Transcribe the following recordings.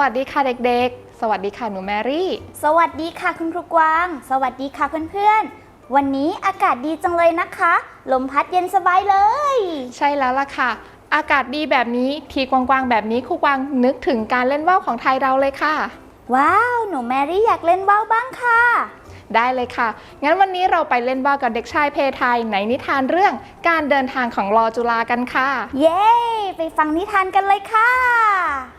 วัสดีค่ะเด็กๆ สวัสดีค่ะหนูแมรี่ สวัสดีค่ะคุณครูกวาง สวัสดีค่ะเพื่อนๆ วันนี้อากาศดีจังเลยนะคะ ลมพัดเย็นสบายเลย ใช่แล้วล่ะค่ะ อากาศดีแบบนี้ทีกว้างๆแบบนี้ครูกวางนึกถึงการเล่นว่าวของไทยเราเลยค่ะ ว้าว หนูแมรี่อยากเล่นว่าวบ้างค่ะ ได้เลยค่ะ งั้นวันนี้เราไปเล่นว่าวกับเด็กชายเพทายในนิทานเรื่องการเดินทางของรอจุฬากันค่ะ เย้ ไปฟังนิทานกันเลยค่ะ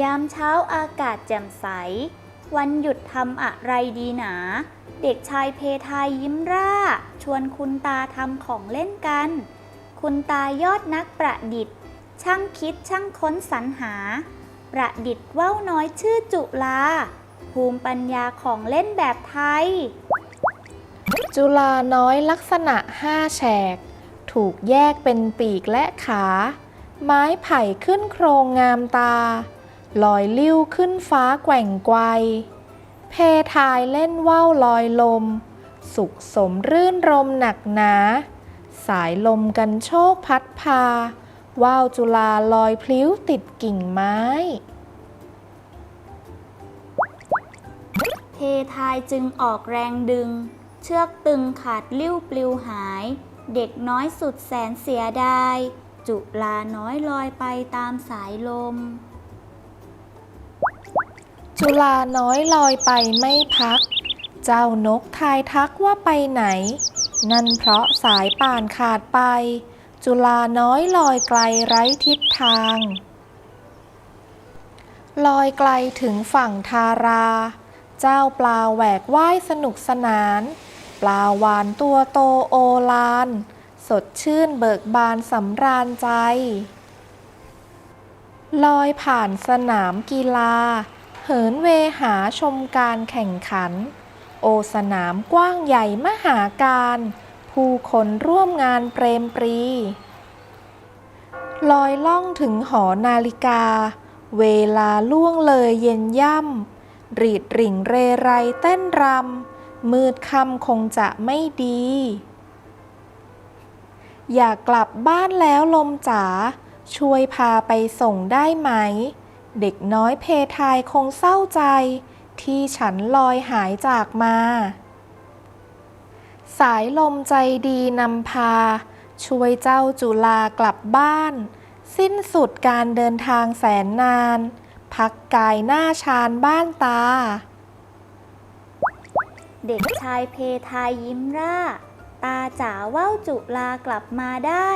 ยามเช้าอากาศแจ่มใส วันหยุดทำอะไรดีหนา เด็กชายเพทายยิ้มร่า ชวนคุณตาทำของเล่นกัน คุณตายอดนักประดิษฐ์ ช่างคิดช่างค้นสรรหา ประดิษฐ์ว่าวน้อยชื่อจุลา ภูมิปัญญาของเล่นแบบไทย จุฬาน้อยลักษณะห้าแฉก ถูกแยกเป็นปีกและขา ไม้ไผ่ขึ้นโครงงามตา ลอยลิ้วขึ้นฟ้าแกว่งไกว เพทายเล่นว่าวลอยลม สุขสมรื่นรมหนักหนา สายลมกันโชคพัดพา ว่าวจุฬาลอยพลิ้วติดกิ่งไม้เพทายจึงออกแรงดึง เชือกตึงขาดลิ้วปลิวหาย เด็กน้อยสุดแสนเสียดาย จุลาน้อยลอยไปตามสายลม จุฬาน้อยลอยไปไม่พัก เจ้านกทายทักว่าไปไหน นั่นเพราะสายป่านขาดไป จุฬาน้อยลอยไกลไร้ทิศทาง ลอยไกลถึงฝั่งทารา เจ้าปลาแหวกว่ายสนุกสนาน ปลาหวานตัวโตโอลาน สดชื่นเบิกบานสำราญใจ ลอยผ่านสนามกีฬา เหินเวหาชมการแข่งขัน โอสนามกว้างใหญ่มหาการ ผู้คนร่วมงานเปรมปรี ลอยล่องถึงหอนาฬิกา เวลาล่วงเลยเย็นย่ำ รีดริ่งเรไรเต้นรำ มืดคำคงจะไม่ดี อยากกลับบ้านแล้วลมจ๋าช่วยพาไปส่งได้ไหม เด็กน้อยเพทายคงเศร้าใจ ที่ฉันลอยหายจากมา สายลมใจดีนำพา ช่วยเจ้าจุลากลับบ้าน สิ้นสุดการเดินทางแสนนาน พักกายหน้าชานบ้านตา เด็กชายเพทายยิ้มร่า ตาจ๋าว่าวจุลากลับมาได้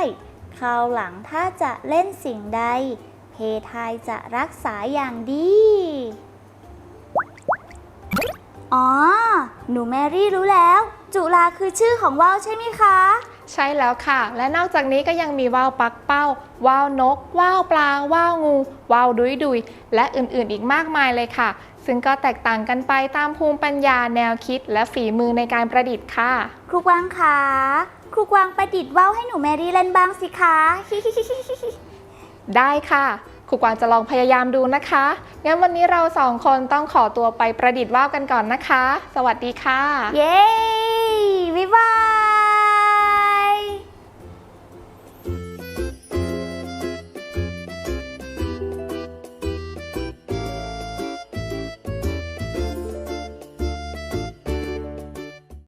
คราวหลังถ้าจะเล่นสิ่งใด เพทายจะรักษาอย่างดี อ๋อ หนูแมรี่รู้แล้ว จุลาคือชื่อของว่าวใช่ไหมคะ ใช่แล้วค่ะ และนอกจากนี้ก็ยังมีว่าวปักเป้า ว่าวนก ว่าวปลา ว่าวงู ว่าวดุยดุย และอื่นๆอีกมากมายเลยค่ะ ซึ่งก็แตกต่างกันไปตามภูมิปัญญาแนวคิด และฝีมือในการประดิษฐ์ค่ะ ครูกวางคะ ครูกวางประดิษฐ์ว่าวให้หนูแมรี่เล่นบ้างสิคะ ได้ค่ะครูกวางจะลองพยายามดูนะคะ งั้นวันนี้เราสองคนต้องขอตัวไปประดิษฐ์ว่าวกันก่อนนะคะ สวัสดีค่ะ เย้